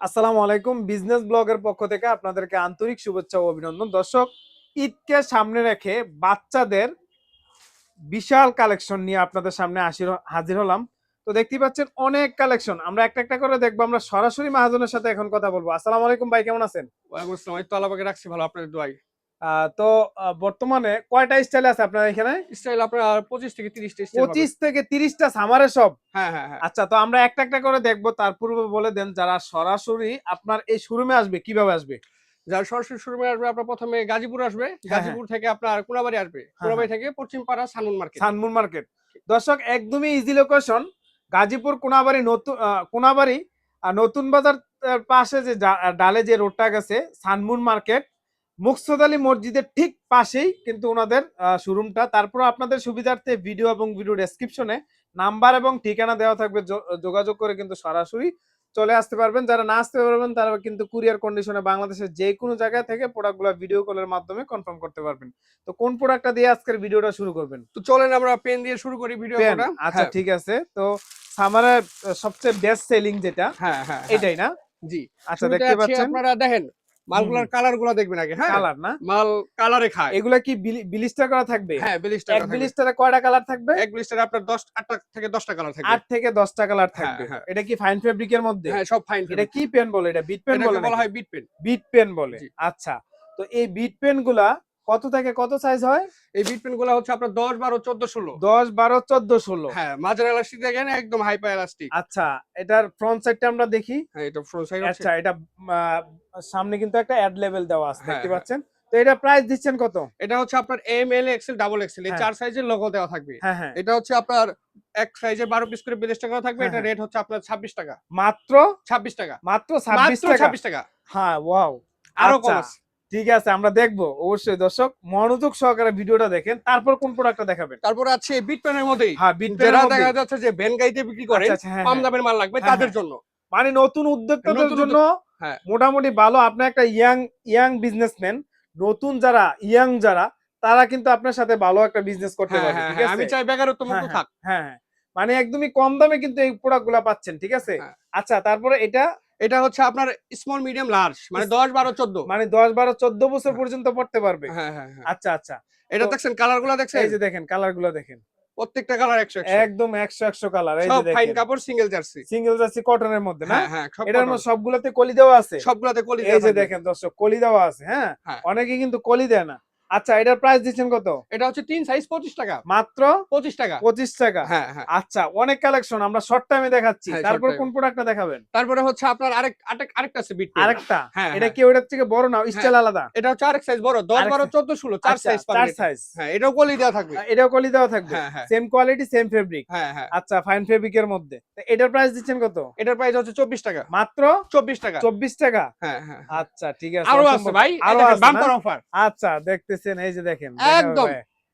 আসসালামু আলাইকুম বিজনেস ব্লগের পক্ষ থেকে আপনাদেরকে আন্তরিক শুভেচ্ছা ও অভিনন্দন। দর্শক, ঈদকে সামনে রেখে বাচ্চাদের বিশাল কালেকশন নিয়ে আপনাদের সামনে হাজির হলাম। তো দেখতে পাচ্ছেন অনেক কালেকশন। আমরা একটা একটা করে দেখব, আমরা সরাসরি মাহাজনের সাথে এখন কথা বলব। আসসালামু আলাইকুম ভাই, কেমন আছেন? ওয়ালাইকুম আসসালাম। এই তো আল্লাহ রাখছি, ভালো। আপনাদের দোয়াই? তো বর্তমানে কয়টা স্টাইল আছে আপনার এখানে? স্টাইল আপনার পঁচিশ থেকে তিরিশটা পঁচিশ থেকে তিরিশটা সামারে সব? হ্যাঁ হ্যাঁ হ্যাঁ। আচ্ছা তো আমরা একটা একটা করে দেখব তার পূর্বে বলে দেন যারা সরাসরি আপনার এই শোরুমে আসবে কীভাবে আসবে? যারা সরাসরি শোরুমে আসবে আপনার প্রথমে গাজীপুর আসবে। হ্যাঁ। গাজীপুর থেকে আপনার কোনাবাড়ি আসবে। কোনাবাড়ি থেকে পশ্চিম পাড়া সানুন মার্কেট। Sunmoon market. দর্শক একদমই ইজি লোকেশন গাজীপুর কোনাবাড়ি নতুন কোনাবাড়ি আর নতুন বাজার পাশে যে ডালে যে রোডটা গেছে সানমুন মার্কেট মুকসদ আলী মসজিদের ঠিক পাশেই কিন্তু ওনাদের শোরুমটা তারপর আপনাদের সুবিধার্থে ভিডিও এবং ভিডিও ডেসক্রিপশনে নাম্বার এবং ঠিকানা দেওয়া থাকবে। যোগাযোগ করে কিন্তু সরাসরি চলে আসতে পারবেন। যারা না আসতে পারবেন তারা কিন্তু কুরিয়ার কন্ডিশনে বাংলাদেশের যে কোনো জায়গা থেকে প্রোডাক্টগুলো ভিডিও কলের মাধ্যমে কনফার্ম করতে পারবেন। তো কোন প্রোডাক্টটা দিয়ে আজকের ভিডিওটা শুরু করবেন? তো চলেন আমরা পেন দিয়ে শুরু করি ভিডিও আচ্ছা ঠিক আছে। তো সামারের সবচেয়ে বেস্ট সেলিং যেটা হ্যাঁ হ্যাঁ হ্যাঁ, এটাই না? জি। আচ্ছা দেখতে পাচ্ছেন। আপনারা দেখেন মালগুলার কালারগুলা দেখবেন আগে হ্যাঁ? কালার না? মাল কালারে খায়। এগুলা কি বিলিস্টার করা থাকবে? হ্যাঁ বিলিস্টার এক বিলিস্টারে কয়টা কালার থাকবে? এক বিলিস্টারে আপনার 10 আটটা থেকে 10টা কালার থাকবে। আট থেকে দশটা কালার হ্যাঁ, থাকবে। হ্যাঁ। এটা কি ফাইন ফেব্রিকের মধ্যে? হ্যাঁ সব ফাইন এটা কি পেন বলে? এটা বিট পেন বলে বলা হয় বিট পেন বিট পেন বলে। আচ্ছা। তো এই বিট পেনগুলা কত থেকে কত সাইজ হয়? এই বিট পেনগুলা হচ্ছে আপনার দশ বারো চোদ্দ ষোলো। দশ বারো চোদ্দ ষোলো। হ্যাঁ মাঝারি এলাস্টিক দেখেন একদম হাইপার এলাস্টিক আচ্ছা এটার ফ্রন্ট সাইডটা আমরা দেখি। হ্যাঁ এটা ফ্রন্ট সাইড আচ্ছা এটা সামনে কিন্তু একটা অ্যাড লেভেল দেওয়া আছে হ্যাঁ, দেখতে হ্যাঁ। পাচ্ছেন? তো এটা প্রাইস দিচ্ছেন কত? এটা হচ্ছে আপনার M L XL double XL এই হ্যাঁ। চার সাইজের লোগো দেওয়া থাকবে। হ্যাঁ হ্যাঁ। এটা হচ্ছে আপনার এক সাইজে বারো পিস করে বিদেশ টাকা থাকবে হ্যাঁ, এটা হ্যাঁ। রেট হচ্ছে আপনার ছাব্বিশ টাকা। মাত্র? ছাব্বিশ টাকা। মাত্র ছাব্বিশ টাকা? টাকা। হ্যাঁ ওয়াও আরও আচ্ছা, কম আছে। ঠিক আছে আমরা দেখব অবশ্যই দর্শক মনোযোগ সহকারে ভিডিওটা দেখেন তারপর কোন প্রোডাক্টটা দেখাবেন তারপর আছে বিট পেনের মধ্যেই হ্যাঁ বিট যারা দেখা যাচ্ছে যে ভ্যান গাড়িতে বিক্রি করে আচ্ছা, আচ্ছা, হ্যাঁ, কম হ্যাঁ। দামের মাল লাগবে হ্যাঁ, তাদের। জন্য মানে নতুন উদ্যোক্তাদের জন্য। মোটামুটি ভালো আপনি একটা ইয়াং ইয়াং বিজনেসম্যান নতুন যারা ইয়াং যারা তারা কিন্তু আপনার সাথে ভালো একটা বিজনেস করতে পারবে ঠিক আছে আমি চাই বেকারত্ব মুক্ত থাক হ্যাঁ। মানে একদমই কম দামে কিন্তু এই প্রোডাক্টগুলা পাচ্ছেন ঠিক আছে। আচ্ছা তারপরে এটা এটা হচ্ছে আপনার স্মল মিডিয়াম লার্জ মানে দশ বারো চোদ্দ। মানে দশ বারো চোদ্দ বছর পর্যন্ত পড়তে পারবে। হ্যাঁ হ্যাঁ হ্যাঁ। আচ্ছা আচ্ছা। এটা দেখছেন কালারগুলা দেখছেন? এই যে দেখেন কালারগুলো দেখেন। প্রত্যেকটা কালার একশো একদম একশো একশো কালার এই যে ফাইন কাপড় সিঙ্গেল জার্সি সিঙ্গেল জার্সি কটনের মধ্যে না? হ্যাঁ হ্যাঁ এটার। মধ্যে সবগুলোতে কলি দেওয়া আছে। সবগুলাতে কলি এই যে দেখেন দর্শক কলি দেওয়া আছে হ্যাঁ? হ্যাঁ। অনেকে কিন্তু কলি দেয় না। আচ্ছা এটার প্রাইস দিচ্ছেন কত? এটা হচ্ছে তিন সাইজ পঁচিশ টাকা। মাত্র? পঁচিশ টাকা। পঁচিশ টাকা। হ্যাঁ হ্যাঁ। আচ্ছা অনেক কালেকশন আমরা শর্ট টাইমে দেখাচ্ছি। হ্যাঁ, তারপর কোন প্রোডাক্টটা দেখাবেন? তারপরে হচ্ছে আপনার আরেক আরেক আরেকটা আছে বিট আরেকটা? হ্যাঁ এটা হ্যাঁ। কি ওটার থেকে বড় না? স্টাইল আলাদা? এটা হচ্ছে আরেক সাইজ বড়। দশ বারো। চোদ্দ ষোলো চার আচ্ছা, সাইজ চার সাইজ হ্যাঁ এটাও কলি দেওয়া থাকবে। এটাও কলি দেওয়া থাকবে। হ্যাঁ হ্যাঁ। সেম কোয়ালিটি সেম ফেব্রিক হ্যাঁ হ্যাঁ। আচ্ছা ফাইন ফেব্রিকের মধ্যে। এটার প্রাইস দিচ্ছেন কত? এটার প্রাইস হচ্ছে চব্বিশ টাকা। মাত্র? চব্বিশ টাকা। চব্বিশ টাকা? হ্যাঁ হ্যাঁ আচ্ছা ঠিক আছে আরও আছে ভাই। আরও আছে বাম্পার? অফার আচ্ছা দেখতেছেন এই যে দেখেন একদম,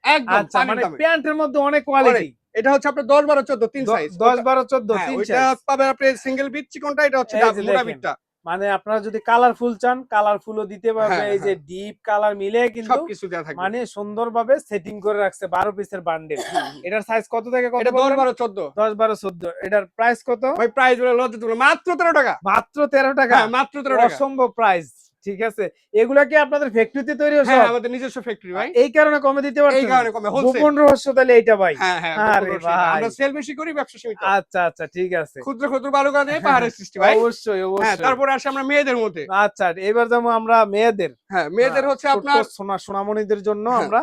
একদম আচ্ছা মানে প্যান্টের মধ্যে অনেক কোয়ালিটি এটা হচ্ছে আপনার দশ বারো চোদ্দ তিন সাইজ দশ বারো চোদ্দ তিন ওইটা size। পাবেন আপনি সিঙ্গেল বিট চিকনটা এটা হচ্ছে মোটা বিটটা মানে আপনারা যদি কালারফুল চান কালারফুলও দিতে পারবে হ্যাঁ, এই যে হ্যাঁ। ডিপ কালার মিলে কিন্তু সবকিছু দেওয়া থাকবে। মানে সুন্দরভাবে সেটিং করে রাখছে বারো পিসের বান্ডেল এটার সাইজ কত থেকে কত এটা দশ বারো চোদ্দ। দশ বারো চোদ্দ। এটার প্রাইস কত? ওই প্রাইস বলে লজ্জা মাত্র তেরো টাকা। মাত্র তেরো টাকা? হ্যাঁ মাত্র তেরো টাকা। অসম্ভব প্রাইস ঠিক আছে? এগুলা কি আপনাদের ফ্যাক্টরিতে তৈরি হচ্ছে হ্যাঁ আমাদের নিজস্ব ফ্যাক্টরি ভাই। এই কারণে কমে দিতে এই কারণে কমে হোলসেল গোপন রহস্য তাহলে এটা ভাই। হ্যাঁ হ্যাঁ আরে ভাই। আমরা সেল বেশি করি ব্যবসা সীমিত। আচ্ছা আচ্ছা ঠিক আছে। ক্ষুদ্র ক্ষুদ্র বালুকা দিয়ে পাহাড়ের সৃষ্টি ভাই। অবশ্যই অবশ্যই হ্যাঁ অবশ্যই। তারপরে আসে আমরা মেয়েদের মধ্যে। আচ্ছা এবার যেমন আমরা মেয়েদের। হ্যাঁ মেয়েদের হচ্ছে আপনার সোনা সোনামণিদের জন্য হ্যাঁ। আমরা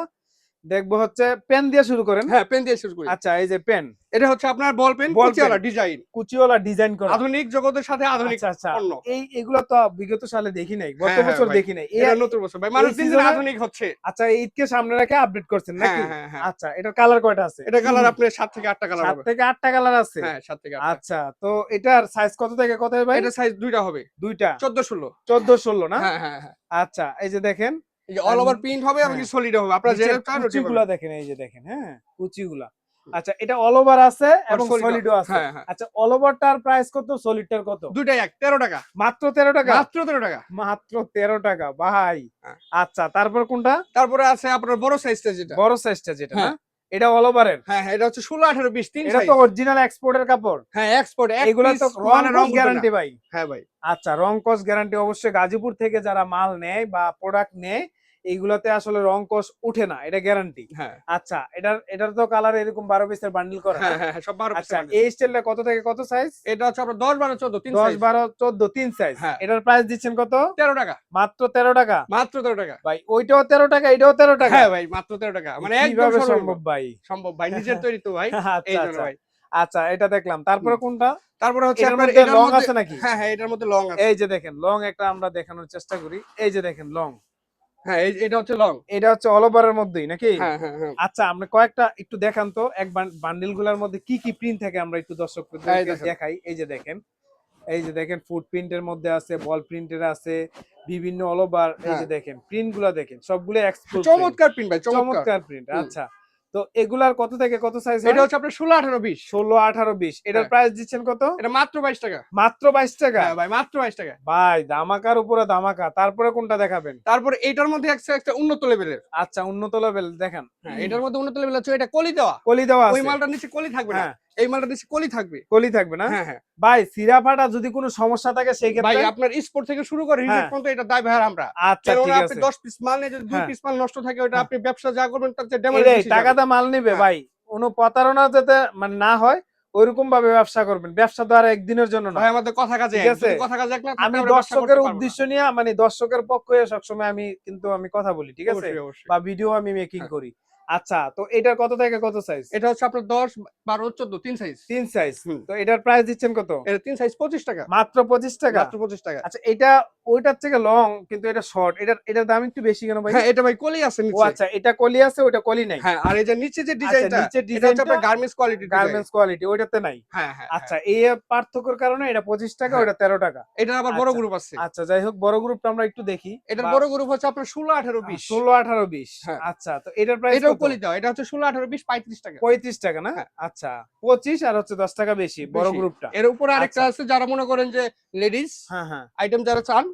দেখব হচ্ছে পেন দিয়ে শুরু করেন। হ্যাঁ পেন দিয়ে শুরু করি। আচ্ছা এই যে পেন এটা হচ্ছে আপনার বল পেন কুচিওয়ালা ডিজাইন কুচিওয়ালা ডিজাইন করা। আধুনিক জগতের সাথে আধুনিক আচ্ছা আচ্ছা। এই এগুলো তো বিগত সালে দেখি নাই গত হ্যাঁ, হ্যাঁ, বছর দেখি নাই। এই এটা নতুন বছর ভাই। মানুষ দিন দিন আধুনিক হচ্ছে। আচ্ছা ঈদকে সামনে রেখে আপডেট করছেন হ্যাঁ নাকি? আচ্ছা এটার কালার কয়টা আছে? এটা কালার আপনার সাত থেকে আটটা কালার সাত হবে। থেকে আটটা কালার আছে? হ্যাঁ সাত থেকে আটটা। আচ্ছা তো এটার সাইজ কত থেকে কত ভাই? এটা সাইজ দুইটা হবে। দুইটা। চোদ্দ ষোলো। চোদ্দ ষোলো না? হ্যাঁ হ্যাঁ। আচ্ছা এই যে দেখেন অল ওভার প্রিন্ট হবে হ্যাঁ। সলিড হবে। আপনারা যেটা চান ওটাই দেখেন এই যে দেখেন হ্যাঁ কুচিগুলা। আচ্ছা এটা অল ওভার আছে এবং সলিডও আছে। হ্যাঁ হ্যাঁ। আচ্ছা অল ওভারটার প্রাইস কত? সলিডটার কত? দুইটাই এক তেরো টাকা। মাত্র তেরো টাকা? মাত্র তেরো টাকা। মাত্র তেরো টাকা ভাই। আচ্ছা তারপর কোনটা? তারপরে আছে আপনার বড় সাইজটা যেটা। বড় সাইজটা যেটা না। এটা অল ওভারের হ্যাঁ এটা হচ্ছে ষোলো আঠারো বিশ তিন এটা তো অরিজিনাল এক্সপোর্টের কাপড়। হ্যাঁ এক্সপোর্ট এগুলা তো রং গ্যারান্টি ভাই। হ্যাঁ ভাই। আচ্ছা রং কস গ্যারান্টি অবশ্যই গাজীপুর থেকে যারা মাল নেয় বা প্রোডাক্ট নেয় এইগুলোতে আসলে রং কস উঠে না এটা গ্যারান্টি আচ্ছা এটার এটার তো কালার এরকম বারো পিসের বান্ডিল করা। হ্যাঁ হ্যাঁ হ্যাঁ, সব বারো আচ্ছা এই স্টাইলটা কত থেকে কত সাইজ এটা হচ্ছে আপনার দশ বারো চোদ্দ তিন দশ বারো চোদ্দ তিন সাইজ। এটার প্রাইস দিচ্ছেন কত? তেরো টাকা। মাত্র তেরো টাকা। মাত্র তেরো টাকা। ভাই ওইটাও তেরো টাকা এটাও তেরো টাকা। হ্যাঁ ভাই মাত্র তেরো টাকা। মানে একদম কীভাবে সম্ভব ভাই? সম্ভব ভাই নিজের তৈরি তো ভাই। এই আচ্ছা জন্য আচ্ছা। ভাই। আচ্ছা এটা দেখলাম। তারপরে কোনটা? তারপরে হচ্ছে আপনার এটার লং আছে নাকি? হ্যাঁ হ্যাঁ এটার মধ্যে লং আছে। এই যে দেখেন লং একটা আমরা দেখানোর চেষ্টা করি। এই যে দেখেন লং হ্যাঁ এটা হচ্ছে লং এটা হচ্ছে অল ওভারের মধ্যেই নাকি? হ্যাঁ হ্যাঁ হ্যাঁ। আচ্ছা আমরা কয়েকটা একটু দেখান তো। এক বান্ডিলগুলার মধ্যে কি কি প্রিন্ট থাকে আমরা একটু দর্শকদের দেখাই। এই যে দেখেন এই যে দেখেন ফুড প্রিন্টের মধ্যে আছে বল প্রিন্টের আছে বিভিন্ন অল ওভার এই যে। দেখেন প্রিন্টগুলা দেখেন সবগুলো চমৎকার প্রিন্ট ভাই চমৎকার। প্রিন্ট আচ্ছা। তো এগুলার কত থেকে কত সাইজ এটা হচ্ছে আপনার ষোলো আঠারো বিশ। ষোলো আঠারো বিশ। এটার হ্যাঁ। প্রাইস দিচ্ছেন কত? এটা মাত্র বাইশ টাকা। মাত্র বাইশ টাকা? হ্যাঁ ভাই মাত্র বাইশ টাকা। ভাই দামাকার উপরে দামাকা তারপরে কোনটা দেখাবেন? তারপর এটার মধ্যে একটা একটা উন্নত লেভেলের আচ্ছা উন্নত লেভেল দেখেন। হ্যাঁ এটার মধ্যে উন্নত লেভেল আছে এটা কলি দেওয়া। কলি দেওয়া ওই মালটার নিচে কলি থাকবে না। হ্যাঁ। এই মালটা নিচে কলি থাকবে কলি থাকবে না হ্যাঁ হ্যাঁ ভাই সিরা ফাটা যদি কোনো সমস্যা থাকে সেই ক্ষেত্রে ভাই আপনার স্পোর্ট থেকে শুরু করে রিজেক্ট হ্যাঁ। পর্যন্ত এটা দায় ভাই আমরা আচ্ছা ঠিক আপনি 10 পিস মাল নিয়ে যদি দুই হ্যাঁ। পিস মাল নষ্ট থাকে ওটা হ্যাঁ। আপনি ব্যবসা যা করবেন তার চেয়ে ড্যামেজ এটাই টাকাটা মাল নিবে হ্যাঁ। ভাই কোনো প্রতারণা যাতে মানে না হয় ওইরকম ভাবে ব্যবসা করবেন ব্যবসা তো আর একদিনের জন্য না ভাই আমাদের কথা কাজে ঠিক আছে। কথা কাজে এক না আমি দর্শকের উদ্দেশ্য নিয়ে মানে দর্শকের পক্ষে হয়ে সবসময় আমি কিন্তু আমি কথা বলি ঠিক আছে। বা ভিডিও আমি মেকিং হ্যাঁ। করি আচ্ছা তো এটার কত থেকে কত সাইজ এটা হচ্ছে আপনার দশ বারো চোদ্দ তিন সাইজ তিন সাইজ তো এটার প্রাইস দিচ্ছেন কত? এটা তিন সাইজ 25 টাকা। মাত্র পঁচিশ টাকা? মাত্র 25 টাকা। আচ্ছা এটা ওইটার থেকে লং কিন্তু এটা শর্ট এটা এটার দাম একটু বেশি কেন ভাই? হ্যাঁ এটা ভাই কলি আছে ও নিচে। আচ্ছা এটা কলি আছে ওটা কলি নাই? হ্যাঁ আর এই যে নিচে যে ডিজাইনটা এটা হচ্ছে আপনার গার্মেন্টস কোয়ালিটি গার্মেন্টস কোয়ালিটি ওইটাতে নাই। হ্যাঁ হ্যাঁ আচ্ছা এই পার্থক্যের কারণে এটা পঁচিশ টাকা হ্যাঁ। ওটা তেরো টাকা। হ্যাঁ। এটার আবার বড় আচ্ছা। গ্রুপ আছে। আচ্ছা যাই হোক বড় গ্রুপটা আমরা একটু দেখি। এটার বড় গ্রুপ হচ্ছে আপনার 16 18 20 ষোলো আঠারো বিশ। হ্যাঁ। আচ্ছা তো এটার প্রাইস এটাও কলি দাও এটা হচ্ছে 16 18 20 35 টাকা। পঁয়ত্রিশ টাকা না? হ্যাঁ। আচ্ছা পঁচিশ আর হচ্ছে দশ টাকা বেশি বড় গ্রুপটা এর উপরে আরেকটা আচ্ছা। আছে যারা মনে করেন যে লেডিস হ্যাঁ হ্যাঁ। আইটেম যারা চান।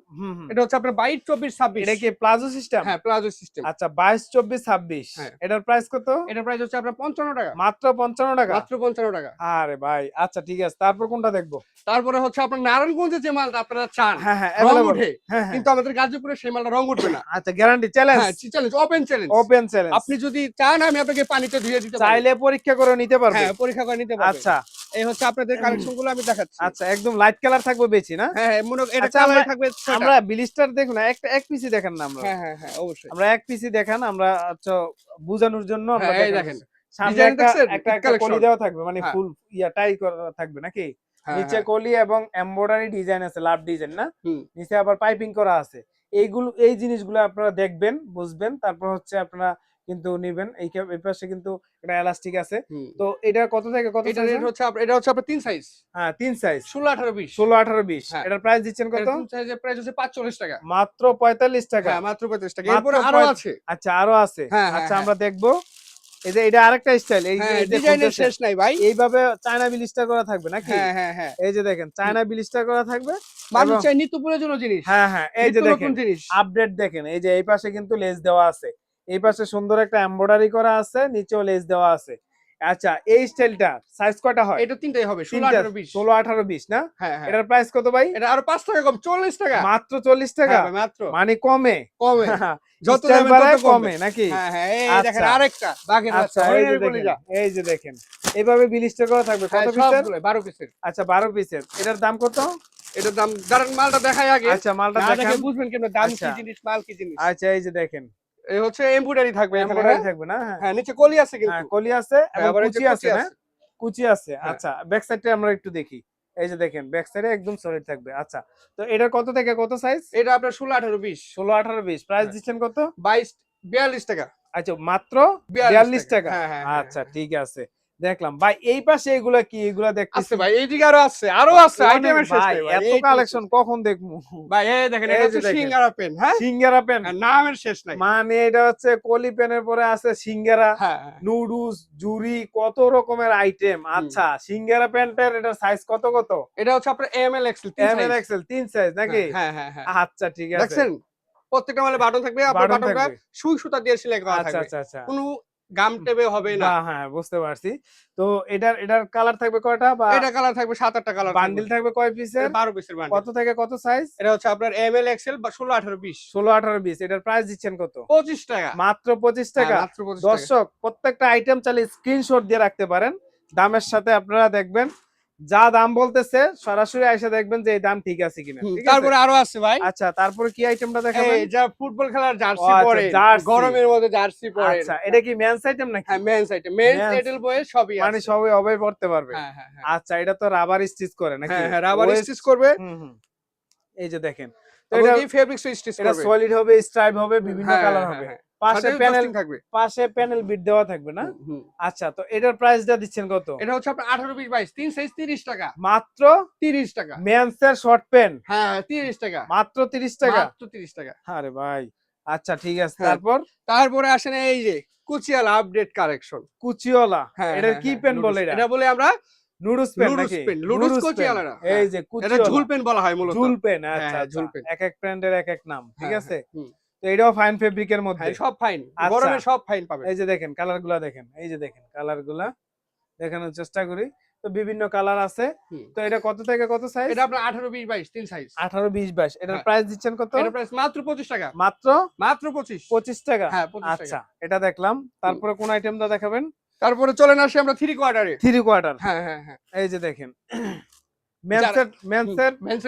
এটা হচ্ছে আপনার 22 24 26 এটা কি প্লাজো সিস্টেম? হ্যাঁ প্লাজো সিস্টেম। আচ্ছা বাইশ চব্বিশ ছাব্বিশ। হ্যাঁ। এটার প্রাইস কত? এটার প্রাইস হচ্ছে আপনার 55 টাকা। মাত্র পঞ্চান্ন টাকা? মাত্র 55 টাকা। আরে ভাই আচ্ছা ঠিক আছে। তারপর কোনটা দেখব? তারপরে হচ্ছে আপনার নারায়ণগঞ্জে যে মালটা আপনারা চান হ্যাঁ হ্যাঁ রং। উঠে হ্যাঁ হ্যাঁ। কিন্তু আমাদের গাজীপুরে সেই মালটা রং উঠবে না। আচ্ছা গ্যারান্টি চ্যালেঞ্জ হ্যাঁ challenge open challenge open challenge আপনি যদি চান আমি আপনাকে পানিতে ধুয়ে দিতে পারি। চাইলে পরীক্ষা করে নিতে পারবে। হ্যাঁ পরীক্ষা করে নিতে পারবেন আচ্ছা। এই হচ্ছে আপনাদের কালেকশনগুলো আমি দেখাচ্ছি। আচ্ছা একদম লাইট কালার থাকবে বেশি না? হ্যাঁ হ্যাঁ মনে এটা আচ্ছা, কালার থাকবে আমরা বিলিস্টার দেখুন একটা এক পিসি দেখেন না আমরা। হ্যাঁ হ্যাঁ হ্যাঁ অবশ্যই। আমরা এক পিসি দেখান আমরা আচ্ছা বোঝানোর জন্য আমরা হ্যাঁ, এই দেখেন। সামনে একটা একটা একটা কলি দেওয়া থাকবে মানে হ্যাঁ। ফুল ইয়া টাই করা থাকবে নাকি? নিচে। কলি এবং এমব্রয়ডারি ডিজাইন আছে লাভ ডিজাইন না? নিচে আবার পাইপিং করা আছে। এইগুলো এই জিনিসগুলো আপনারা দেখবেন বুঝবেন তারপর হচ্ছে আপনারা কিন্তু নিবেন। এই এই পাশে কিন্তু একটা এলাস্টিক আছে। তো এটা কত থেকে কত এটা রেট হচ্ছে এটা হচ্ছে আপনার তিন সাইজ হ্যাঁ তিন সাইজ ষোলো আঠারো বিশ। ষোলো আঠারো বিশ। হ্যাঁ। এটার প্রাইস দিচ্ছেন কত? তিন সাইজের প্রাইস হচ্ছে পাঁচচল্লিশ টাকা। মাত্র পঁয়তাল্লিশ টাকা। হ্যাঁ মাত্র পঁয়ত্রিশ টাকা। মাত্র এরপরে আরও আছে। আচ্ছা আরও আছে। হ্যাঁ, হ্যাঁ, আচ্ছা হ্যাঁ। আমরা দেখব। এই যে এটা আরেকটা স্টাইল এই ডিজাইনের শেষ নাই ভাই। এইভাবে চায়না বিলিস্টার করা থাকবে নাকি? হ্যাঁ হ্যাঁ হ্যাঁ। এই যে দেখেন চায়না বিলিস্টার করা থাকবে। মানুষ চাই নিত্য প্রয়োজনীয় জিনিস। হ্যাঁ হ্যাঁ এই যে দেখেন জিনিস। আপডেট দেখেন। এই যে এই পাশে কিন্তু লেস দেওয়া আছে। এই পাশে সুন্দর একটা এমব্রয়ডারি করা আছে নিচেও লেস দেওয়া আছে। আচ্ছা এই স্টাইলটা সাইজ কয়টা হয়? এটা তিনটাই হবে ষোলো তিনটা, আঠারো বিশ। ষোলো আঠারো বিশ না? হ্যাঁ হ্যাঁ। এটার প্রাইস কত ভাই? এটা আরও পাঁচ টাকা কম চল্লিশ টাকা। মাত্র চল্লিশ টাকা? হ্যাঁ মাত্র। মানে কমে? কমে। যত দামে তত কমে নাকি? হ্যাঁ হ্যাঁ এই আচ্ছা। দেখেন আরেকটা বাঘের আচ্ছা এই যে দেখেন এই যে দেখেন এইভাবে বিলিস্টার করা থাকবে কত পিসের সবগুলো বারো পিসের আচ্ছা বারো পিসের এটার দাম কত? এটার দাম দাঁড়ান মালটা দেখাই আগে। আচ্ছা মালটা না দেখে বুঝবেন কেন দাম কি আচ্ছা। জিনিস মাল কি জিনিস? আচ্ছা এই যে দেখেন এই হচ্ছে এমব্রয়ডারি থাকবে এমব্রয়ডারি হ্যাঁ? থাকবে না? হ্যাঁ। হ্যাঁ নিচে কলি আছে হ্যাঁ, কলি আছে হ্যাঁ, এবং কুচি আছে না? কুচি আছে। আচ্ছা ব্যাক সাইডে আমরা একটু দেখি। এই যে দেখেন ব্যাক সাইডে একদম সলিড থাকবে। আচ্ছা তো এটার কত থেকে কত সাইজ এটা আপনার ষোলো আঠারো বিশ। ষোলো আঠারো বিশ। প্রাইস। দিচ্ছেন কত? বাইশ বিয়াল্লিশ টাকা। আচ্ছা মাত্র বিয়াল্লিশ বিয়াল্লিশ টাকা? আচ্ছা ঠিক আছে। দেখলাম। ভাই এই পাশে এগুলা কি? এগুলা দেখতেছি। আছে ভাই এইদিকে আরও আছে আরও আছে আইটেমের শেষ ভাই, এত কালেকশন কখন দেখব? ভাই এই দেখেন এটা হচ্ছে সিঙ্গারা পেন হ্যাঁ? সিঙ্গারা পেন হ্যাঁ, নামের শেষ নাই। মানে এটা হচ্ছে কলি পেনের পরে আছে সিঙ্গারা হ্যাঁ হ্যাঁ। নুডলস জুরি কত রকমের আইটেম আচ্ছা সিঙ্গারা প্যান্টের এটা সাইজ কত কত? এটা হচ্ছে আপনার M L XL M L XL তিন সাইজ নাকি? হ্যাঁ হ্যাঁ হ্যাঁ আচ্ছা ঠিক আছে। দেখছেন? প্রত্যেকটা মালে বাটন থাকবে আপনার বাটনটা সুই সুতা দিয়ে সেলাই করা আচ্ছা থাকবে। আচ্ছা আচ্ছা। কোনো গাম টেবে হবে না। হ্যাঁ বুঝতে পারছি। তো এটার এটার কালার থাকবে কয়টা? বা এটা কালার থাকবে সাত আটটা কালার বান্ডিল থাকবে কয় পিসের বারো পিসের বান্ডিল কত থেকে কত সাইজ এটা হচ্ছে আপনার এম এল এক্সেল বা ষোলো আঠারো বিশ। ষোলো আঠারো বিশ এটার প্রাইস দিচ্ছেন কত? পঁচিশ টাকা। মাত্র পঁচিশ হ্যাঁ, টাকা। মাত্র 25 টাকা। দর্শক প্রত্যেকটা আইটেম চাইলে স্ক্রিনশট দিয়ে রাখতে পারেন। দামের সাথে আপনারা দেখবেন যা দাম বলতেছে সরাসরি এসে দেখবেন যে এই দাম ঠিক আছে কিনা? তারপরে আরও আছে ভাই। আচ্ছা তারপরে কি আইটেমটা দেখাবেন? এই যা ফুটবল খেলার জার্সি আচ্ছা, পরে গরমের মধ্যে জার্সি পরে। আচ্ছা এটা কি মেন্স আইটেম নাকি? হ্যাঁ মেন্স আইটেম মেন্স এডেল বয়ে সবই আছে মানে আছে। সবাই অবাই পড়তে পারবে। হ্যাঁ হ্যাঁ হ্যাঁ। আচ্ছা এটা তো রাবার স্টিচ করে নাকি? হ্যাঁ রাবার স্টিচ করবে। এই যে দেখেন। তো এটা এই ফেব্রিক স্টিচ করবে। এটা সলিড হবে স্ট্রাইপ হবে বিভিন্ন কালার হবে। হ্যাঁ। পাশে প্যানেল থাকবে। পাশে প্যানেল বিট দেওয়া থাকবে না। আচ্ছা তো এটার প্রাইসটা দিচ্ছেন কত? এটা হচ্ছে আপনার তিন সাইজ টাকা। মাত্র তিরিশ টাকা। মেন্সের শর্ট প্যান্ট হ্যাঁ তিরিশ টাকা। মাত্র 30 টাকা? মাত্র টাকা। আরে ভাই আচ্ছা ঠিক আছে হ্যাঁ। তারপর? তারপরে আসেন এই যে কুচিয়াল আপডেট কালেকশন হ্যাঁ এটার হ্যাঁ, কি হ্যাঁ, পেন বলে এটা? এটা বলে আমরা নুডলস পেন নাকি? এই হ্যাঁ। যে এটা ঝুল পেন বলা হয় মূলত। ঝুল পেন হ্যাঁ, আচ্ছা হ্যাঁ, ঝুল আচ্ছা পেন। এক এক ব্র্যান্ডের এক এক নাম ঠিক হ্যাঁ, আছে। তো এটাও ফাইন ফেব্রিকের মধ্যে। হ্যাঁ, সব ফাইন আচ্ছা। গরমে সব ফাইন পাবেন। এই যে দেখেন কালারগুলা দেখেন এই যে দেখেন কালারগুলা দেখানোর চেষ্টা করি। তো বিভিন্ন কালার আছে। তো এটা কত থেকে কত সাইজ এটা আপনার আঠারো বিশ বাইশ তিন সাইজ আঠারো বিশ বাইশ। এটার হ্যাঁ। প্রাইস দিচ্ছেন কত? এটা প্রাইস মাত্র পঁচিশ টাকা। মাত্র? মাত্র পঁচিশ। পঁচিশ টাকা? হ্যাঁ পঁচিশ আচ্ছা টাকা এটা দেখলাম। তারপরে কোন আইটেমটা দেখাবেন? তারপরে চলেন আসি আমরা থ্রি কোয়ার্টারে থ্রি কোয়ার্টার হ্যাঁ হ্যাঁ হ্যাঁ। এই যে দেখেন।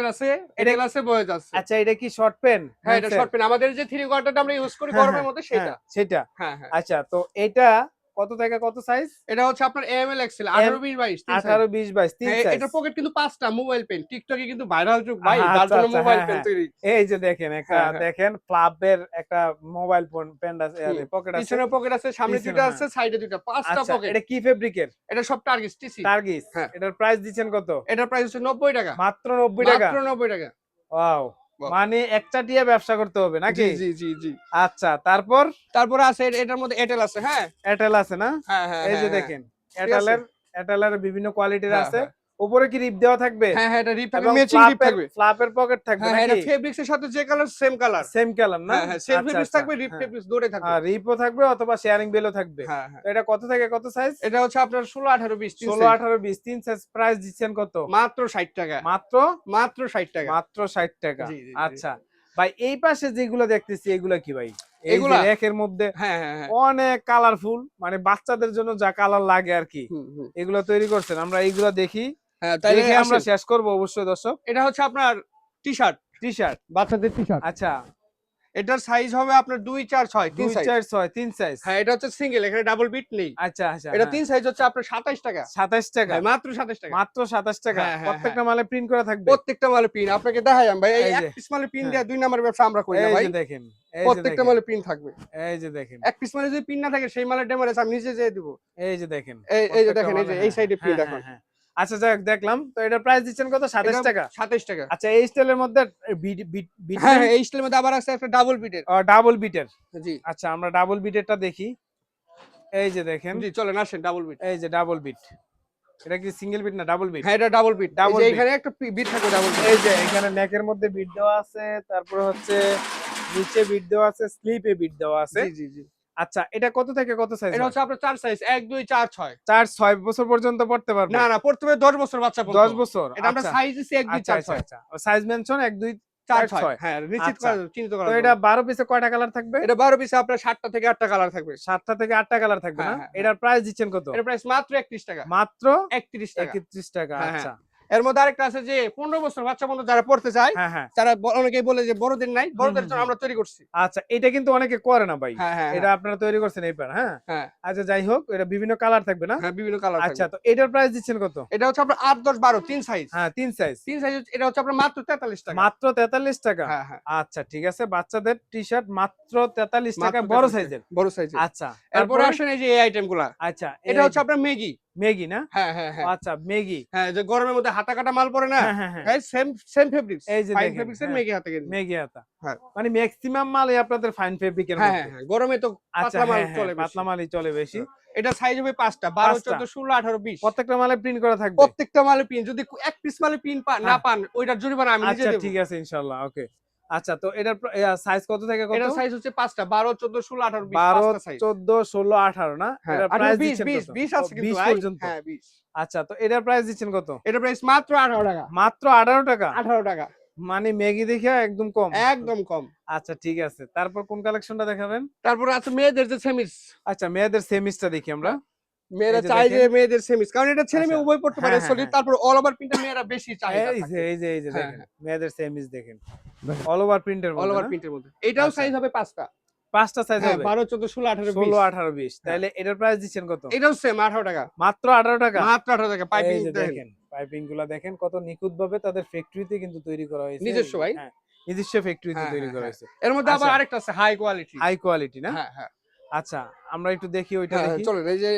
আছে এডেল আছে বয়েজ আছে। আচ্ছা এটা কি শর্ট পেন হ্যাঁ এটা শর্ট পেন আমাদের যে থ্রি কোয়ার্টারটা আমরা ইউজ করি হ্যাঁ, গরমের হ্যাঁ, মধ্যে সেটা। সেটা। হ্যাঁ হ্যাঁ। আচ্ছা তো এটা কত থেকে কত সাইজ এটা হচ্ছে আপনার এম এল এক্সেল আঠারো বিশ বাইশ তিন size। আঠারো বিশ বাইশ তিন সাইজ এটার পকেট কিন্তু পাঁচটা মোবাইল পেন টিকটকে কিন্তু ভাইরাল যুগ ভাই। আচ্ছা, তার জন্য আচ্ছা, মোবাইল হ্যাঁ, পেন হ্যাঁ। তৈরি। এই যে দেখেন একটা হ্যাঁ। দেখেন ফ্লাবের একটা মোবাইল ফোন পেন আছে পকেট আছে। পিছনে পকেট আছে সামনে দুটো। আছে সাইডে দুটো পাঁচটা আচ্ছা পকেট এটা কি ফেব্রিকের এটা সব টার্গেট টিসি টার্গিস হ্যাঁ। এটার প্রাইস দিচ্ছেন কত? এটার প্রাইস হচ্ছে নব্বই টাকা। মাত্র নব্বই টাকা? মাত্র নব্বই টাকা। ওয়াও। মানে একটা দিয়ে ব্যবসা করতে হবে নাকি? জি জি জি আচ্ছা তারপর? তারপর আছে এটার মধ্যে এটেল আছে হ্যাঁ? এটেল আছে না? হ্যাঁ হ্যাঁ এই যে হ্যাঁ, দেখেন এয়ারটেলের এয়ারটেলের বিভিন্ন কোয়ালিটির আছে। উপরে কি রিপ দেওয়া থাকবে? হ্যাঁ হ্যাঁ এটা রিপ থাকবে ম্যাচিং রিপ থাকবে। ফ্লাপের পকেট থাকবে হ্যাঁ হ্যাঁ এটা নাকি ফেব্রিক্স এর সাথে যে colour same colour same colour না? হ্যাঁ হ্যাঁ সেম আচ্ছা, ফেব্রিক্স আচ্ছা, থাকবে রিপ হ্যাঁ। ফেব্রিক্স দৌড়ে থাকবে। আর রিপও থাকবে অথবা শেয়ারিং বেলও থাকবে। হ্যাঁ হ্যাঁ। এটা কত থেকে কত সাইজ এটা হচ্ছে আপনার ষোলো আঠারো বিশ তিন ষোলো size। আঠারো বিশ তিন সাইজ প্রাইস দিচ্ছেন কত? মাত্র ষাট টাকা। মাত্র? মাত্র ষাট টাকা। মাত্র ষাট টাকা। আচ্ছা। ভাই এই পাশে যেগুলো দেখতেছি এগুলা কি ভাই? এগুলো? একের মধ্যে হ্যাঁ হ্যাঁ হ্যাঁ। অনেক কালারফুল মানে বাচ্চাদের জন্য যা কালার লাগে আর কি। এগুলো তৈরি করছেন। আমরা এইগুলো দেখি। হ্যাঁ তাইলে দেখে আমরা শেষ করব অবশ্যই দর্শক। এটা হচ্ছে আপনার টি শার্ট টি শার্ট বাচ্চাদের টি শার্ট আচ্ছা। এটার সাইজ হবে আপনার দুই চার ছয় তিন চার ছয় তিন সাইজ হ্যাঁ এটা হচ্ছে সিঙ্গেল এখানে ডাবল বিট নেই। আচ্ছা আচ্ছা এটা তিন সাইজ হচ্ছে আপনার সাতাইশ টাকা। সাতাশ টাকা। হ্যাঁ, মাত্র সাতাইশ টাকা। মাত্র সাতাশ টাকা। হ্যাঁ, হ্যাঁ, প্রত্যেকটা মালে প্রিন্ট করা থাকবে। প্রত্যেকটা মালে পিন আপনাকে দেখাই আমি ভাই এই এক পিস মালে পিন হ্যাঁ। দেওয়া দুই নাম্বার ব্যবসা আমরা করি না এই ভাই। যে দেখেন প্রত্যেকটা মালে পিন থাকবে। এই যে দেখেন। এক পিস মালে যদি পিন না থাকে সেই মালের ডেমারেজ আমি নিজে যেয়ে দিব। এই যে দেখেন। এই যে দেখেন এই যে এই হ্যাঁ, সাইডে হ্যাঁ, দেখুন হ্যাঁ, হ্যাঁ। আচ্ছা যাক দেখলাম। তো এটার প্রাইস দিচ্ছেন কত? সাতাশ টাকা? সাতাইশ টাকা। আচ্ছা এই স্টাইলের মধ্যে হ্যাঁ হ্যাঁ, এই স্টাইলের মধ্যে আবার আছে একটা ডাবল বিটের ডাবল বিটের জি। আচ্ছা আমরা ডাবল বিটেরটা দেখি। এই যে দেখেন। জি চলেন আসেন ডাবল বিট এই যে ডাবল বিট এটা কি সিঙ্গেল বিট না ডাবল বিট হ্যাঁ এটা ডাবল বিট ডাবল এখানে একটা বিট থাকবে ডাবল এই যে এখানে নেকের মধ্যে বিট দেওয়া আছে তারপরে হচ্ছে নিচে বিট দেওয়া আছে স্লিপে বিট দেওয়া আছে। জি জি জি। আচ্ছা এটা কত থেকে কত সাইজ এটা হচ্ছে আপনার চার সাইজ এক দুই চার ছয়। চার ছয় বছর পর্যন্ত পড়তে পারবে? না না পড়তে হবে দশ বছর বাচ্চা দশ বছর এটা আমরা সাইজ দিচ্ছি এক দুই আচ্ছা চার আচ্ছা ছয় সাইজ মেনশন এক দুই চার চার ছয়। ছয়। নিশ্চিত। করা চিহ্নিত করা তো এটা বারো পিসে কয়টা কালার থাকবে? এটা বারো পিসে আপনার সাতটা থেকে আটটা কালার থাকবে। সাতটা থেকে আটটা কালার থাকবে না? এটার প্রাইস দিচ্ছেন কত? এটা প্রাইস মাত্র একত্রিশ টাকা। মাত্র একত্রিশ টাকা। একত্রিশ টাকা হ্যাঁ, হ্যাঁ। আচ্ছা। এর মধ্যে আরেকটা আছে যে পনেরো বছর বাচ্চা পর্যন্ত যারা পড়তে চায় হ্যাঁ হ্যাঁ। ব- অনেকেই বলে যে বড়দের নাই বড়দের জন্য আমরা তৈরি করছি। আচ্ছা এটা কিন্তু অনেকে করে না ভাই। হ্যাঁ এটা আপনারা তৈরি করছেন এই পার হ্যাঁ। আচ্ছা যাই হোক এটা বিভিন্ন কালার থাকবে না? হ্যাঁ বিভিন্ন কালার আচ্ছা তো এটার প্রাইস দিচ্ছেন কত? এটা হচ্ছে আপনার আট দশ বারো তিন সাইজ হ্যাঁ তিন সাইজ তিন সাইজ এটা হচ্ছে আপনার মাত্র তেতাল্লিশ টাকা। মাত্র তেতাল্লিশ টাকা? আচ্ছা ঠিক আছে বাচ্চাদের টি শার্ট মাত্র তেতাল্লিশ টাকা বড় সাইজের বড় সাইজ আচ্ছা এরপরে আসেন এই যে এই আইটেমগুলা। আচ্ছা এটা হচ্ছে আপনার ম্যাগি মেগি না? হ্যাঁ হ্যাঁ হ্যাঁ। আচ্ছা মেগি হ্যাঁ যে গরমের মধ্যে হাতা কাটা মাল পরে না? হ্যাঁ সেম সেম ফেব্রিক্স এই যে ফাইন ফেব্রিক্স এর। ম্যাগি হাতে গেঞ্জি মেগি আতা হ্যাঁ। মানে ম্যাক্সিমাম মালই আপনাদের ফাইন ফেব্রিকের হ্যাঁ হ্যাঁ হ্যাঁ। গরমে তো আচ্ছা পাতলা মাল চলে। পাতলা মালই চলে বেশি। এটা সাইজ হবে পাঁচটা বারো। চোদ্দ ষোলো আঠারো বিশ। প্রত্যেকটা মালে প্রিন্ট করা থাকবে? প্রত্যেকটা মালে পিন যদি এক পিস মালে পিন না। পান ওইটার জরিমানা আমি নিজে আচ্ছা ঠিক আছে ইনশাআল্লাহ ওকে আচ্ছা তো এটার সাইজ কত থেকে কত? এটা সাইজ হচ্ছে পাঁচটা। বারো চোদ্দ ষোলো আঠারো বিশ বারো পাঁচটা সাইজ চোদ্দ ষোলো আঠারো না? এটার প্রাইস বিশ দিচ্ছেন বিশ কত? বিশ আছে কিন্তু 20 পর্যন্ত। হ্যাঁ বিশ। আচ্ছা তো এটার প্রাইস দিচ্ছেন কত? এটা প্রাইস মাত্র আঠারো টাকা। মাত্র আঠারো টাকা? আঠারো টাকা। মানে ম্যাগি দেখে একদম কম? একদম কম। আচ্ছা ঠিক আছে। তারপর কোন কালেকশনটা দেখাবেন? তারপর আছে মেয়েদের যে সেমিস আচ্ছা মেয়েদের সেমিসটা দেখি আমরা। মেয়েরা চাই যে মেয়েদের সেমিস কারণ এটা ছেলে মেয়ে আচ্ছা। উভয় পড়তে পারে হ্যাঁ, হ্যাঁ, সলিড। তারপর অল ওভার মেয়েরা বেশি চাহিদা এই যে এই যে এই যে হ্যাঁ, দেখেন মেয়েদের সেমিস দেখেন। অল ওভার প্রিন্টের অল ওভার প্রিন্টের মধ্যে। এটাও আচ্ছা। সাইজ হবে পাঁচটা। পাঁচটা সাইজ হবে? তাহলে এটার প্রাইস দিচ্ছেন কত? এটাও সেম টাকা। মাত্র আঠারো টাকা? মাত্র আঠারো টাকা। পাইপিং দেখেন। পাইপিংগুলা দেখেন কত নিখুঁত ভাবে তাদের ফ্যাক্টরিতে কিন্তু তৈরি করা হয়েছে। নিজস্ব ভাই? নিজস্ব ফ্যাক্টরিতে তৈরি করা হ্যাঁ। হয়েছে। এর মধ্যে আবার আচ্ছা। আরেকটা আছে হাই কোয়ালিটি হাই কোয়ালিটি না? হ্যাঁ হ্যাঁ। আচ্ছা আমরা একটু দেখি ওইটা দেখি। চলেন এই যে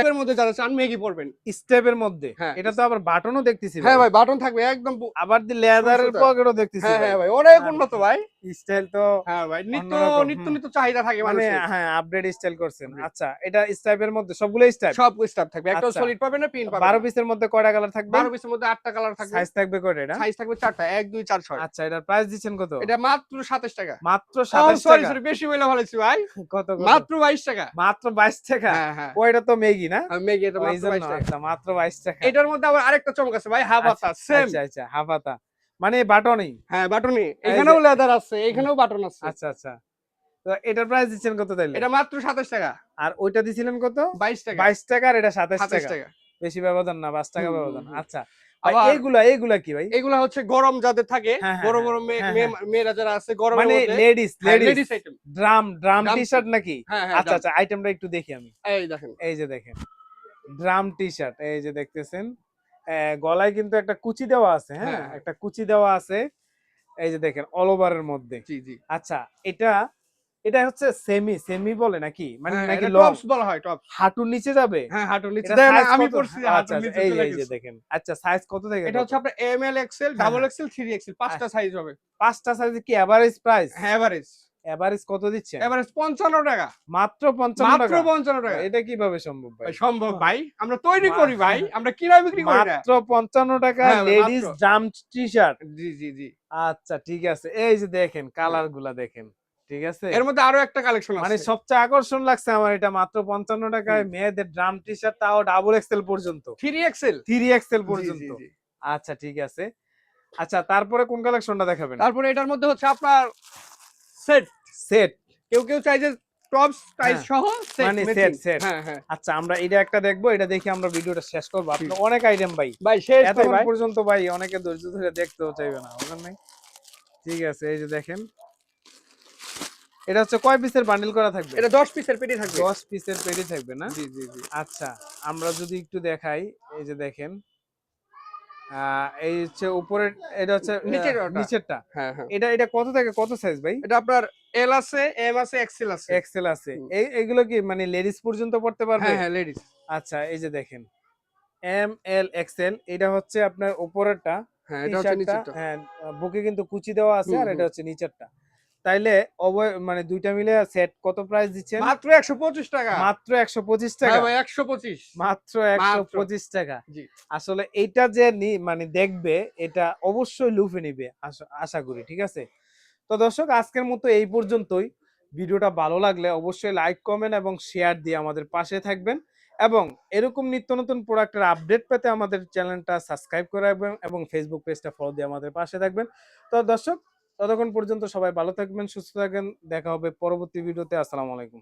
এর মধ্যে যারা চান ম্যাগি পড়বেন স্টেপের মধ্যে? হ্যাঁ। এটা তো আবার বাটনও দেখতেছি হ্যাঁ ভাই। বাটন থাকবে একদম আবার দি লেদারের পকেটও দেখতেছি হ্যাঁ হ্যাঁ ভাই অনেক। উন্নত ভাই। স্টাইল তো হ্যাঁ ভাই নিত্য নিত্য নিত্য চাহিদা থাকে মানে হ্যাঁ আপডেট স্টাইল করছেন। আচ্ছা এটা স্টাইপের মধ্যে সবগুলো স্টাইপ সব স্টাফ থাকবে। একটা আচ্ছা। সলিড পাবেন না পিন পাবেন বারো পিসের মধ্যে কয়টা কালার থাকবে? বারো পিসের মধ্যে আটটা কালার থাকবে। সাইজ থাকবে কয়টা এটা? সাইজ থাকবে চারটা। এক দুই চার ছয়। আচ্ছা এটার প্রাইস দিচ্ছেন কত? এটা মাত্র সাতাশ টাকা। মাত্র সরি সাতাশ সরি টাকা। বেশি বলে ভালোছি ভাই। কত? মাত্র বাইশ টাকা। মাত্র বাইশ টাকা? হ্যাঁ হ্যাঁ। ওইটা তো মেগি না? আর ম্যাগি এটা মাত্র জন্য, বাইশ টাকা। আচ্ছা মাত্র বাইশ টাকা। এটার মধ্যে আবার আরেকটা চমক আছে ভাই হাফ আচ্ছা, সেম আচ্ছা আচ্ছা হাফাতা মানে বাটনই। হ্যাঁ বাটনই। এখানেও লেদার আছে এখানেও বাটন আছে। আচ্ছা আচ্ছা। তো এটার প্রাইস দিচ্ছেন কত তাইলে? এটা মাত্র সাতাশ টাকা। আর ওইটা দিছিলেন কত? বাইশ টাকা। বাইশ টাকা আর এটা সাতাশ সাতাশ টাকা। টাকা। বেশি ব্যবধান না পাঁচ টাকা হুম, হুম, ব্যবধান। আচ্ছা। এইগুলা এইগুলা কি ভাই? এগুলা হচ্ছে গরম যাদের থাকে হ্যাঁ, হ্যাঁ, বড় হ্যাঁ, বড় মেয়ে- মেয়েরা যারা আছে গরম মানে ladies ladies item drum drum T shirt নাকি? আচ্ছা আচ্ছা আইটেমটা একটু দেখি আমি। এই দেখেন। এই যে দেখেন। ড্রাম টি শার্ট এই যে দেখতেছেন। গলায় কিন্তু একটা কুচি দেওয়া আছে হ্যাঁ? হ্যাঁ। একটা কুচি দেওয়া আছে এই যে দেখেন অল ওভারের মধ্যে। জি জি। আচ্ছা এটা এটা হচ্ছে সেমি সেমি বলে নাকি? মানে হ্যাঁ, নাকি টপস বলা হয় টপস হাঁটুর নিচে যাবে? হ্যাঁ হাঁটুর নিচে দেখেন, আমি? পড়ছি আচ্ছা, হাঁটুর আচ্ছা, নিচে এই এই যে দেখেন। আচ্ছা সাইজ কত থেকে এটা হচ্ছে আপনার M L XL double. XL three XL পাঁচটা সাইজ হবে। পাঁচটা সাইজে কি এভারেজ প্রাইস হ্যাঁ এভারেজ এভারেজ কত দিচ্ছে এভারেজ পঞ্চান্ন টাকা। মাত্র পঞ্চান্ন মাত্র টাকা? পঞ্চান্ন টাকা। এটা কীভাবে সম্ভব ভাই? সম্ভব ভাই। আমরা তৈরি করি ভাই। আমরা কিনা বিক্রি করি না মাত্র পঞ্চান্ন টাকা হ্যাঁ লেডিস মাত্র। জাম টি শার্ট জি জি জি। আচ্ছা ঠিক আছে। এই যে দেখেন কালারগুলা দেখেন ঠিক আছে? এর মধ্যে আরও একটা কালেকশন মানে সবচেয়ে আকর্ষণ লাগছে আমার এটা মাত্র পঞ্চান্ন টাকায়। মেয়েদের ড্রাম টি শার্ট তাও ডাবল এক্সেল পর্যন্ত। থ্রি এক্সেল থ্রি এক্সেল পর্যন্ত। আচ্ছা ঠিক আছে। আচ্ছা তারপরে কোন কালেকশনটা দেখাবেন? তারপরে এটার মধ্যে হচ্ছে আপনার সেট সেট কেউ কেউ চাই যে টপস টাইস হ্যাঁ, সহ মানে set, set। হ্যাঁ হ্যাঁ। আচ্ছা আমরা এটা একটা দেখব এটা দেখে আমরা ভিডিওটা শেষ করব। আপনার অনেক আইটেম ভাই। ভাই শেষ পর্যন্ত ভাই অনেকে ধৈর্য ধরে দেখতেও চাইবে না বুঝলেন নাই ঠিক আছে এই যে দেখেন। এটা হচ্ছে কয় পিসের বান্ডিল করা থাকবে? এটা 10 পিসের পেটি থাকবে। দশ পিসের পেটি থাকবে না? জি জি জি। আচ্ছা আমরা যদি একটু দেখাই এই যে দেখেন। এই হচ্ছে উপরের এটা হচ্ছে নিচের নিচেরটা। হ্যাঁ হ্যাঁ। এটা এটা কত থেকে কত সাইজ ভাই? এটা আপনার এল আছে এম আছে এক্সেল আছে। এক্সেল আছে। এই এগুলো কি মানে লেডিস পর্যন্ত পড়তে পারবে? হ্যাঁ হ্যাঁ লেডিস আচ্ছা এই যে দেখেন। এম এল এক্সেল এটা হচ্ছে আপনার উপরেরটা হ্যাঁ এটা হচ্ছে নিচেরটা। হ্যাঁ বুকে কিন্তু কুচি দেওয়া আছে আর এটা হচ্ছে নিচেরটা। তাইলে অবয় মানে দুইটা মিলে সেট কত প্রাইস দিচ্ছেন? মাত্র 125 টাকা। মাত্র একশো পঁচিশ টাকা। হ্যাঁ ভাই 125 মাত্র একশো মাত্র। পঁচিশ টাকা। জি। আসলে এইটা যে মানে দেখবে এটা অবশ্যই লুফে নিবে আশা- আশা করি ঠিক আছে? তো দর্শক আজকের মতো এই পর্যন্তই। ভিডিওটা ভালো লাগলে অবশ্যই লাইক কমেন্ট এবং শেয়ার দিয়ে আমাদের পাশে থাকবেন এবং এরকম নিত্য নতুন প্রোডাক্টের আপডেট পেতে আমাদের চ্যানেলটা সাবস্ক্রাইব করে রাখবেন এবং ফেসবুক পেজটা ফলো দিয়ে আমাদের পাশে থাকবেন। তো দর্শক ততক্ষণ পর্যন্ত সবাই ভালো থাকবেন সুস্থ থাকবেন। দেখা হবে পরবর্তী ভিডিওতে। আসসালামু আলাইকুম।